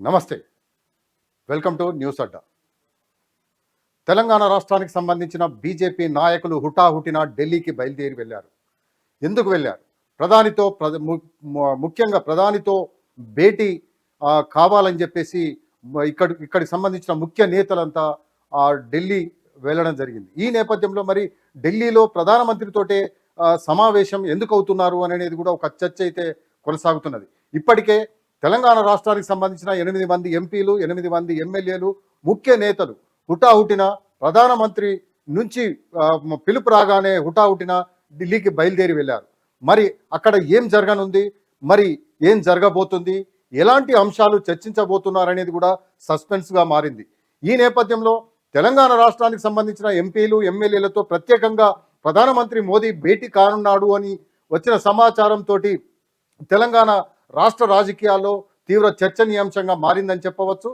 నమస్తే. Welcome to news Adda. Telangana రాష్ట్రానికి సంబంధించిన బీజేపీ నాయకులు హుటాహుటిన ఢిల్లీకి బయలుదేరి వెళ్ళారు. ఎందుకు వెళ్ళారు? ప్రధానితో ముఖ్యంగా ప్రధానితో భేటీ కావాలని చెప్పేసి ఇక్కడ ఇక్కడికి సంబంధించిన ముఖ్య నేతలంతా ఆ, ఢిల్లీ వెళ్ళడం జరిగింది. ఈ నేపథ్యంలో మరి ఢిల్లీలో ప్రధానమంత్రితోటే సమావేశం ఎందుకు అవుతున్నారు అనేది కూడా ఒక చర్చ అయితే కొనసాగుతున్నది. ఇప్పటికే తెలంగాణ రాష్ట్రానికి సంబంధించిన ఎనిమిది మంది ఎంపీలు ఎనిమిది మంది ఎమ్మెల్యేలు ముఖ్య నేతలు హుటాహుటిన ప్రధానమంత్రి నుంచి పిలుపు రాగానే హుటాహుటిన ఢిల్లీకి బయలుదేరి వెళ్ళారు. మరి అక్కడ ఏం జరగనుంది? మరి ఏం జరగబోతుంది? ఎలాంటి అంశాలు చర్చించబోతున్నారనేది కూడా సస్పెన్స్గా మారింది. ఈ నేపథ్యంలో తెలంగాణ రాష్ట్రానికి సంబంధించిన ఎంపీలు ఎమ్మెల్యేలతో ప్రత్యేకంగా ప్రధానమంత్రి మోదీ భేటీ కానున్నాడు అని వచ్చిన సమాచారంతో తెలంగాణ రాష్ట్ర రాజకీయాల్లో తీవ్ర చర్చనీయాంశంగా మారిందని చెప్పవచ్చు.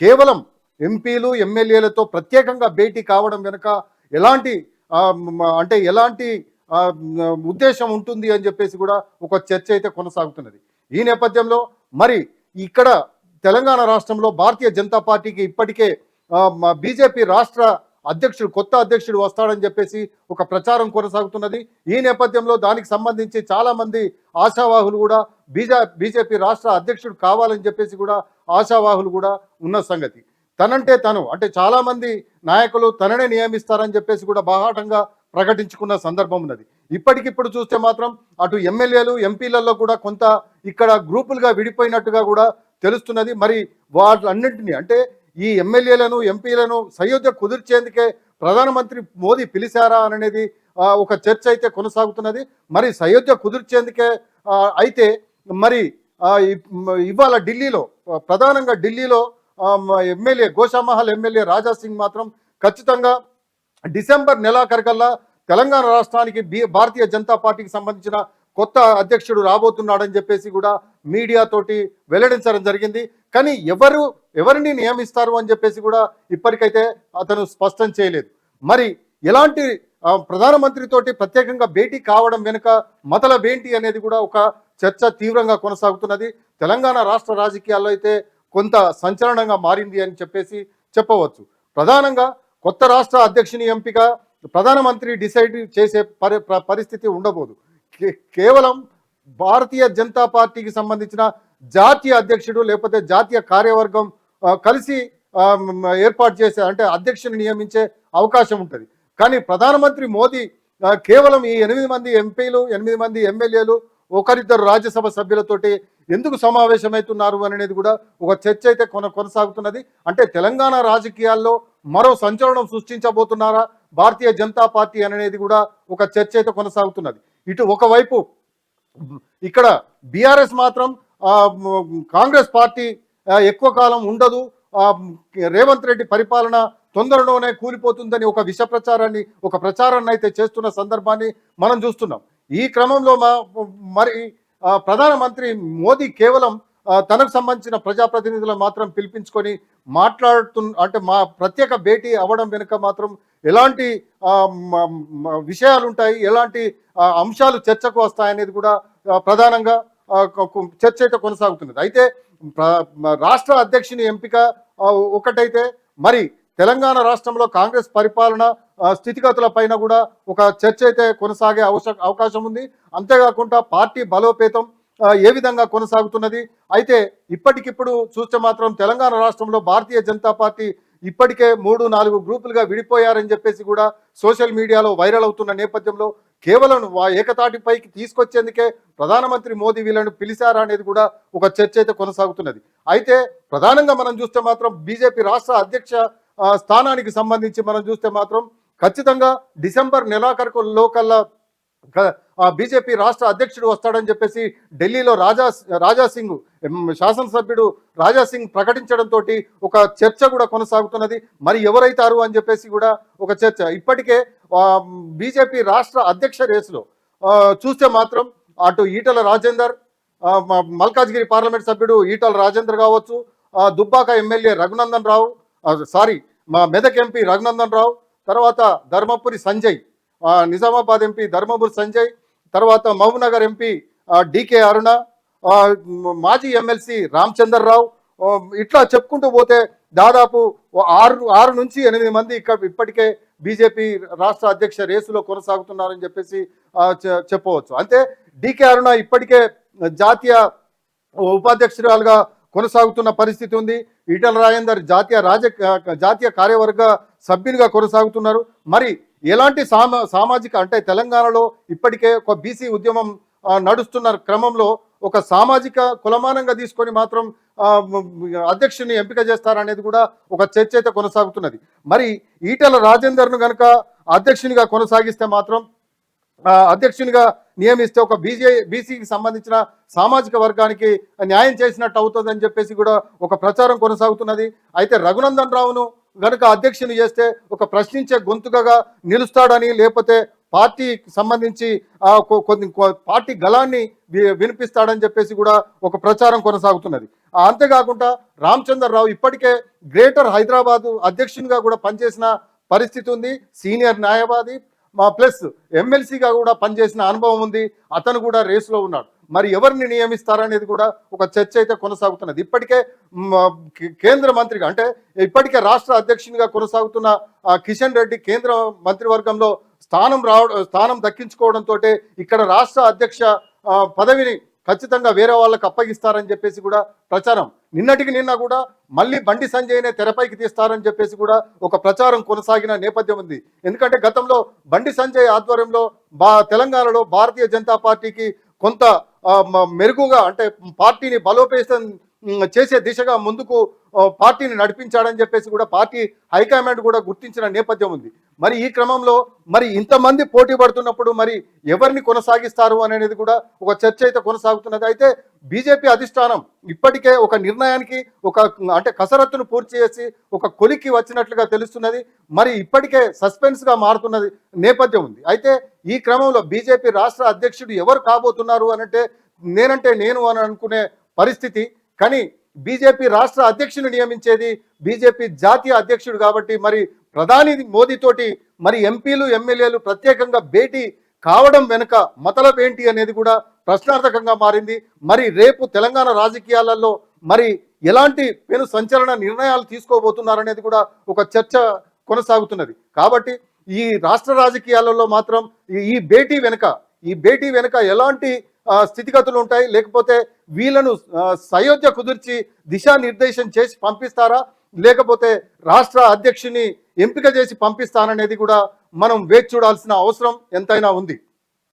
కేవలం ఎంపీలు ఎమ్మెల్యేలతో ప్రత్యేకంగా భేటీ కావడం వెనుక ఎలాంటి అంటే ఎలాంటి ఉద్దేశం ఉంటుంది అని చెప్పేసి కూడా ఒక చర్చ అయితే కొనసాగుతున్నది. ఈ నేపథ్యంలో మరి ఇక్కడ తెలంగాణ రాష్ట్రంలో భారతీయ జనతా పార్టీకి ఇప్పటికే బీజేపీ రాష్ట్ర అధ్యక్షుడు కొత్త అధ్యక్షుడు వస్తాడని చెప్పేసి ఒక ప్రచారం కొనసాగుతున్నది. ఈ నేపథ్యంలో దానికి సంబంధించి చాలామంది ఆశావాహులు కూడా బీజా బీజేపీ రాష్ట్ర అధ్యక్షుడు కావాలని చెప్పేసి కూడా ఆశావాహులు కూడా ఉన్న సంగతి. తనంటే తను అంటే చాలామంది నాయకులు తననే నియమిస్తారని చెప్పేసి కూడా బాహాటంగా ప్రకటించుకున్న సందర్భం ఉన్నది. ఇప్పటికిప్పుడు చూస్తే మాత్రం అటు ఎమ్మెల్యేలు ఎంపీలలో కూడా కొంత ఇక్కడ గ్రూపులుగా విడిపోయినట్టుగా కూడా తెలుస్తున్నది. మరి వాళ్ళన్నింటినీ అంటే ఈ ఎమ్మెల్యేలను ఎంపీలను సయోధ్య కుదిర్చేందుకే ప్రధానమంత్రి మోదీ పిలిచారా అనేది ఒక చర్చ అయితే కొనసాగుతున్నది. మరి సయోధ్య కుదిర్చేందుకే అయితే మరి ఇవాళ ఢిల్లీలో ప్రధానంగా ఢిల్లీలో ఎమ్మెల్యే గోషామహల్ ఎమ్మెల్యే రాజా సింగ్ మాత్రం ఖచ్చితంగా డిసెంబర్ నెలాఖరికల్లా తెలంగాణ రాష్ట్రానికి భారతీయ జనతా పార్టీకి సంబంధించిన కొత్త అధ్యక్షుడు రాబోతున్నాడని చెప్పేసి కూడా మీడియాతోటి వెల్లడించడం జరిగింది. కానీ ఎవరు ఎవరిని నియమిస్తారు అని చెప్పేసి కూడా ఇప్పటికైతే అతను స్పష్టం చేయలేదు. మరి ఎలాంటి ప్రధానమంత్రితోటి ప్రత్యేకంగా భేటీ కావడం వెనుక మతలబేంటి అనేది కూడా ఒక చర్చ తీవ్రంగా కొనసాగుతున్నది. తెలంగాణ రాష్ట్ర రాజకీయాల్లో అయితే కొంత సంచలనంగా మారింది అని చెప్పేసి చెప్పవచ్చు. ప్రధానంగా కొత్త రాష్ట్ర అధ్యక్షుని ఎంపిక ప్రధానమంత్రి డిసైడ్ చేసే పరి ప- పరిస్థితి ఉండబోదు. కే- కేవలం భారతీయ జనతా పార్టీకి సంబంధించిన జాతీయ అధ్యక్షుడు లేకపోతే జాతీయ కార్యవర్గం కలిసి ఏర్పాటు చేసే అంటే అధ్యక్షుని నియమించే అవకాశం ఉంటుంది. కానీ ప్రధానమంత్రి మోదీ కేవలం ఈ ఎనిమిది మంది ఎంపీలు ఎనిమిది మంది ఎమ్మెల్యేలు ఒకరిద్దరు రాజ్యసభ సభ్యులతోటి ఎందుకు సమావేశమవుతున్నారు అనేది కూడా ఒక చర్చ అయితే కొన కొనసాగుతున్నది. అంటే తెలంగాణ రాజకీయాల్లో మరో సంచలనం సృష్టించబోతున్నారా భారతీయ జనతా పార్టీ అనేది కూడా ఒక చర్చ అయితే కొనసాగుతున్నది. ఇటు ఒకవైపు ఇక్కడ బీఆర్ఎస్ మాత్రం కాంగ్రెస్ పార్టీ ఎక్కువ కాలం ఉండదు. రేవంత్ రెడ్డి పరిపాలన తొందరలోనే కూలిపోతుందని ఒక విష ప్రచారాన్ని ఒక ప్రచారాన్ని అయితే చేస్తున్న సందర్భాన్ని మనం చూస్తున్నాం. ఈ క్రమంలో మా మరి ప్రధానమంత్రి మోదీ కేవలం తనకు సంబంధించిన ప్రజాప్రతినిధులను మాత్రం పిలిపించుకొని మాట్లాడుతు అంటే మా ప్రత్యేక భేటీ అవ్వడం వెనుక మాత్రం ఎలాంటి విషయాలు ఉంటాయి ఎలాంటి అంశాలు చర్చకు వస్తాయనేది కూడా ప్రధానంగా చర్చ అయితే కొనసాగుతున్నది. అయితే రాష్ట్ర అధ్యక్షుని ఎంపిక ఒకటైతే మరి తెలంగాణ రాష్ట్రంలో కాంగ్రెస్ పరిపాలన స్థితిగతుల పైన కూడా ఒక చర్చ అయితే కొనసాగే అవశ అవకాశం ఉంది. అంతేకాకుండా పార్టీ బలోపేతం ఏ విధంగా కొనసాగుతున్నది? అయితే ఇప్పటికిప్పుడు చూస్తే మాత్రం తెలంగాణ రాష్ట్రంలో భారతీయ జనతా పార్టీ ఇప్పటికే మూడు నాలుగు గ్రూపులుగా విడిపోయారని చెప్పేసి కూడా సోషల్ మీడియాలో వైరల్ అవుతున్న నేపథ్యంలో కేవలం వా- ఏకతాటిపైకి తీసుకొచ్చేందుకే ప్రధానమంత్రి మోదీ వీళ్ళను పిలిచారా అనేది కూడా ఒక చర్చ అయితే కొనసాగుతున్నది. అయితే ప్రధానంగా మనం చూస్తే మాత్రం బీజేపీ రాష్ట్ర అధ్యక్ష స్థానానికి సంబంధించి మనం చూస్తే మాత్రం ఖచ్చితంగా డిసెంబర్ నెలాఖరుకు లోకల్లా ఆ బీజేపీ రాష్ట్ర అధ్యక్షుడు వస్తాడని చెప్పేసి ఢిల్లీలో రాజా రాజా సింగ్ శాసనసభ్యుడు రాజా సింగ్ ప్రకటించడంతో ఒక చర్చ కూడా కొనసాగుతున్నది. మరి ఎవరైతారు అని చెప్పేసి కూడా ఒక చర్చ. ఇప్పటికే బీజేపీ రాష్ట్ర అధ్యక్ష రేసులో చూస్తే మాత్రం అటు ఈటల రాజేందర్ మల్కాజ్గిరి పార్లమెంట్ సభ్యుడు ఈటల రాజేందర్ కావచ్చు దుబ్బాక ఎమ్మెల్యే రఘునందన్ రావు సారీ మా మెదక్ ఎంపీ రఘునందన్ రావు తర్వాత ధర్మపురి సంజయ్ నిజామాబాద్ ఎంపీ ధర్మపురి సంజయ్ తర్వాత మహబూబ్నగర్ ఎంపీ డికే అరుణ మాజీ ఎమ్మెల్సీ రామచందర్ రావు ఇట్లా చెప్పుకుంటూ పోతే దాదాపు ఆరు ఆరు నుంచి ఎనిమిది మంది ఇక్కడ ఇప్పటికే బీజేపీ రాష్ట్ర అధ్యక్ష రేసులో కొనసాగుతున్నారని చెప్పేసి చె- చెప్పవచ్చు. అంటే డికే అరుణ ఇప్పటికే జాతీయ ఉపాధ్యక్షురాలుగా కొనసాగుతున్న పరిస్థితి ఉంది. ఈటల రాజేందర్ జాతీయ రాజ జాతీయ కార్యవర్గ సభ్యునిగా కొనసాగుతున్నారు. మరి ఎలాంటి సామా సామాజిక అంటే తెలంగాణలో ఇప్పటికే ఒక బీసీ ఉద్యమం నడుస్తున్న క్రమంలో ఒక సామాజిక కులమానంగా తీసుకొని మాత్రం అధ్యక్షుని ఎంపిక చేస్తారనేది కూడా ఒక చర్చ అయితే కొనసాగుతున్నది. మరి ఈటల రాజేందర్ను గనక అధ్యక్షునిగా కొనసాగిస్తే మాత్రం అధ్యక్షునిగా నియమిస్తే ఒక బీజే బీసీకి సంబంధించిన సామాజిక వర్గానికి న్యాయం చేసినట్టు అవుతుందని చెప్పేసి కూడా ఒక ప్రచారం కొనసాగుతున్నది. అయితే రఘునందన్ రావును గనుక అధ్యక్షుని చేస్తే ఒక ప్రశ్నించే గొంతుకగా నిలుస్తాడని లేకపోతే పార్టీకి సంబంధించి కొన్ని పార్టీ గలాన్ని వి- వినిపిస్తాడని చెప్పేసి కూడా ఒక ప్రచారం కొనసాగుతున్నది. అంతేకాకుండా రామచంద్రరావు ఇప్పటికే గ్రేటర్ హైదరాబాదు అధ్యక్షునిగా కూడా పనిచేసిన పరిస్థితి ఉంది. సీనియర్ న్యాయవాది మా ప్లస్ ఎమ్మెల్సీగా కూడా పనిచేసిన అనుభవం ఉంది. అతను కూడా రేసులో ఉన్నాడు. మరి ఎవరిని నియమిస్తారనేది కూడా ఒక చర్చ అయితే కొనసాగుతున్నది. ఇప్పటికే కేంద్ర మంత్రిగా అంటే ఇప్పటికే రాష్ట్ర అధ్యక్షునిగా కొనసాగుతున్న కిషన్ రెడ్డి కేంద్ర మంత్రివర్గంలో స్థానం రావడం స్థానం దక్కించుకోవడంతో ఇక్కడ రాష్ట్ర అధ్యక్ష పదవిని ఖచ్చితంగా వేరే వాళ్ళకి అప్పగిస్తారని చెప్పేసి కూడా ప్రచారం. నిన్నటికి నిన్న కూడా మళ్ళీ బండి సంజయ్నే తెరపైకి తీస్తారని చెప్పేసి కూడా ఒక ప్రచారం కొనసాగిన నేపథ్యం ఉంది. ఎందుకంటే గతంలో బండి సంజయ్ ఆధ్వర్యంలో బా తెలంగాణలో భారతీయ జనతా పార్టీకి కొంత మ- మెరుగుగా అంటే పార్టీని బలోపేతం చేసే దిశగా ముందుకు పార్టీని నడిపించాడని చెప్పేసి కూడా పార్టీ హైకమాండ్ కూడా గుర్తించిన నేపథ్యం ఉంది. మరి ఈ క్రమంలో మరి ఇంతమంది పోటీ పడుతున్నప్పుడు మరి ఎవరిని కొనసాగిస్తారు అనేది కూడా ఒక చర్చ అయితే కొనసాగుతున్నది. అయితే బీజేపీ అధిష్టానం ఇప్పటికే ఒక నిర్ణయానికి ఒక అంటే కసరత్తును పూర్తి చేసి ఒక కొలిక్కి వచ్చినట్లుగా తెలుస్తున్నది. మరి ఇప్పటికే సస్పెన్స్గా మారుతున్నది నేపథ్యం ఉంది. అయితే ఈ క్రమంలో బీజేపీ రాష్ట్ర అధ్యక్షుడు ఎవరు కాబోతున్నారు అనంటే నేనంటే నేను అని అనుకునే పరిస్థితి కానీ బీజేపీ రాష్ట్ర అధ్యక్షుని నియమించేది బీజేపీ జాతీయ అధ్యక్షుడు కాబట్టి మరి ప్రధాని మోదీతోటి మరి ఎంపీలు ఎమ్మెల్యేలు ప్రత్యేకంగా భేటీ కావడం వెనుక మతలబ్ ఏంటి అనేది కూడా ప్రశ్నార్థకంగా మారింది. మరి రేపు తెలంగాణ రాజకీయాలలో మరి ఎలాంటి పెను సంచలన నిర్ణయాలు తీసుకోబోతున్నారనేది కూడా ఒక చర్చ కొనసాగుతున్నది. కాబట్టి ఈ రాష్ట్ర రాజకీయాలలో మాత్రం ఈ- ఈ భేటీ వెనుక ఈ భేటీ వెనుక ఎలాంటి స్థితిగతులు ఉంటాయి. లేకపోతే వీళ్ళను సయోధ్య కుదిర్చి దిశానిర్దేశం చేసి పంపిస్తారా? లేకపోతే రాష్ట్ర అధ్యక్షుని ఎంపిక చేసి పంపిస్తారనేది కూడా మనం వేచి చూడాల్సిన అవసరం ఎంతైనా ఉంది.